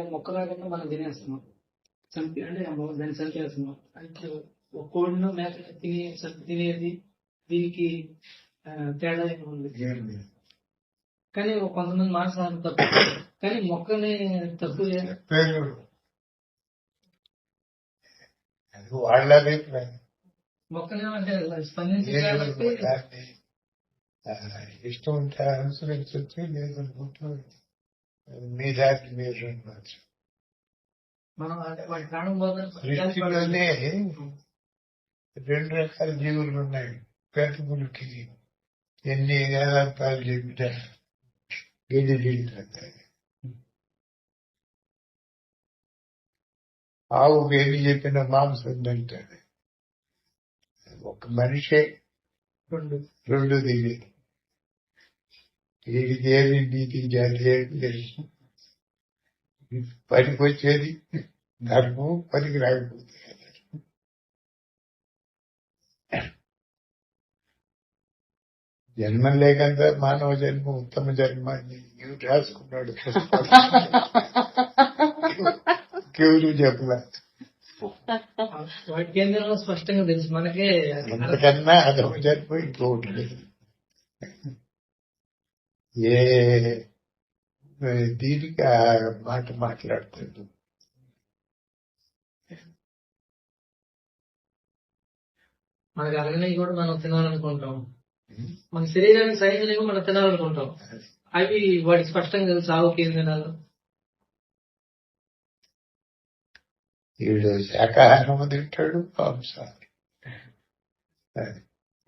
కానీ మొక్క రాకుండా మనం తినేస్తున్నాం చంపి అంటే అమ్మ- దాన్ని చంపేస్తున్నాం అంటే ఒక కోడిను మేక తినే చంపి తినేది దీనికి ఆ, తేడా ఏమి ఉంది కానీ ఒక కొంతమంది మాంసాహారం తప్పు కానీ మొక్కని తప్పు చే- పేరు అది వాళ్ళ అభిప్రాయం మొక్కని అంటే స్పందించి నేను కాబట్టి దాన్ని ఆ, ఇష్టం ఉంటే అనుసరించవచ్చు లేదనుకుంటూ మీ దాన్ని మీరు ఉండవచ్చు మనం అంటే వాటి ప్రాణం పోతే సృష్టిలోనే రెండు రకాల జీవులు ఉన్నాయి పేదకులకి ఎన్ని వేదాంతాలు చెప్పినా గడి జీవితాలు ఆవుకు ఎన్ని చెప్పిన మాంసం తింటాడు ఒక మనిషే రెండు రెండు తిని వీడికి ఏది నీతి జాతి ఏది తెలుసు పనికి వచ్చేది ధర్మం పనికి రాకపోతే జన్మం లేకంత మానవ జన్మ ఉత్తమ జన్మ అని ఇవి రాసుకున్నాడు. ఎవరు చెప్పలే. స్పష్టంగా తెలుసు. మనకే అంతకన్నా అదొక జన్మ ఇంకోటి లేదు ఏ దీనికి ఆ మాట మాట్లాడుతుంది? మనకి అరగనవి కూడా మనం తినాలనుకుంటాం. మన శరీరానికి సైన్యం మనం తినాలనుకుంటాం. అవి వాటికి స్పష్టంగా తెలుసు ఆవుకి ఏం తినాలో. వీడు శాకాహారం తింటాడు మాంసాహారం.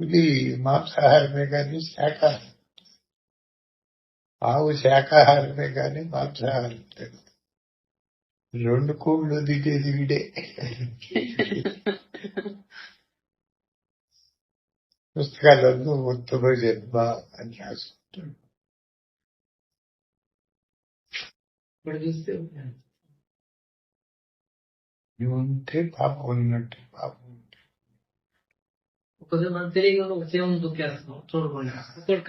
ఇది మాంసాహారమే కానీ శాకాహారం ఆవు శాకాహారమే కానీ మాంసాహారం తినదు రెండు కోళ్ళు దిగేది వీడే పుస్తకాలలో ఉత్తమ జన్మ అని రాసుకుంటాడు ఇప్పుడు చూస్తే ఉంటే పాపం ఉన్నట్టు పాపం ఉంటే కొద్దిగా మనం తెలియకుండా ఒక సేవను దుక్కేస్తాం చూడకుండా ఇక్కడ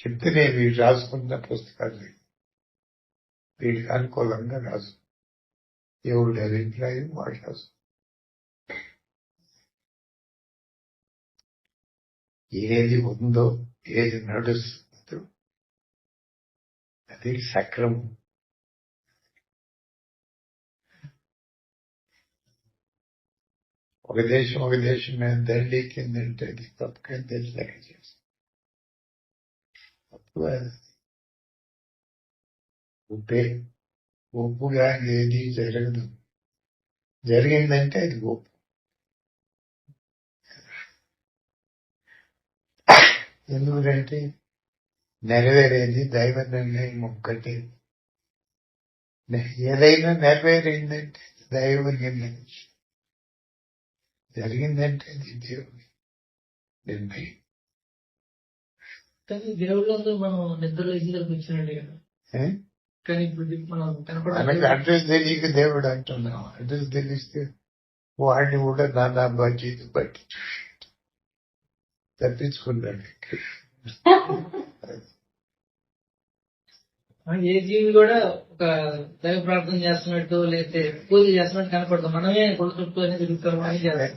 చెప్తేనే వీడు రాసుకున్న పుస్తకాలు వీడికి అనుకూలంగా రాసు ఎవరి అభిప్రాయం వాడు రాసు ఏది ఉందో ఏది నడుస్తుందో అది సక్రమం. ఒక దేశం ఒక దేశం మీద దండి కిందంటే ఉంటుంది తప్పు కింద లెక్క చేస్తుంది ఒప్పుగా ఏది జరగదు. జరిగిందంటే అది ఒప్పు. ఎందుకంటే నెరవేరేది దైవ నిర్ణయం ఒక్కటి ఏదైనా నెరవేరిందంటే దైవ నిర్ణయం జరిగిందంటే అది దేవుడి నిర్ణయం. కానీ దేవుళ్ళందరూ మనం నిద్రలో కూర్చున్నట్టు కదా? ఏ? కానీ ఇప్పుడు మనం కనపడాలి అడ్రస్ తెలియక దేవుడు అంటున్నాం అడ్రస్ తెలిస్తే వాడిని కూడా నానా బాధ్యత బట్టి తప్పించుకున్నాడు. ఏ జీవి కూడా ఒక దైవ ప్రార్థన చేస్తున్నట్టు లేకపోతే పూజ చేస్తున్నట్టు కనపడదు. మనమే కొడుకు అనేది తిరుగుతాం అని చేస్తాం.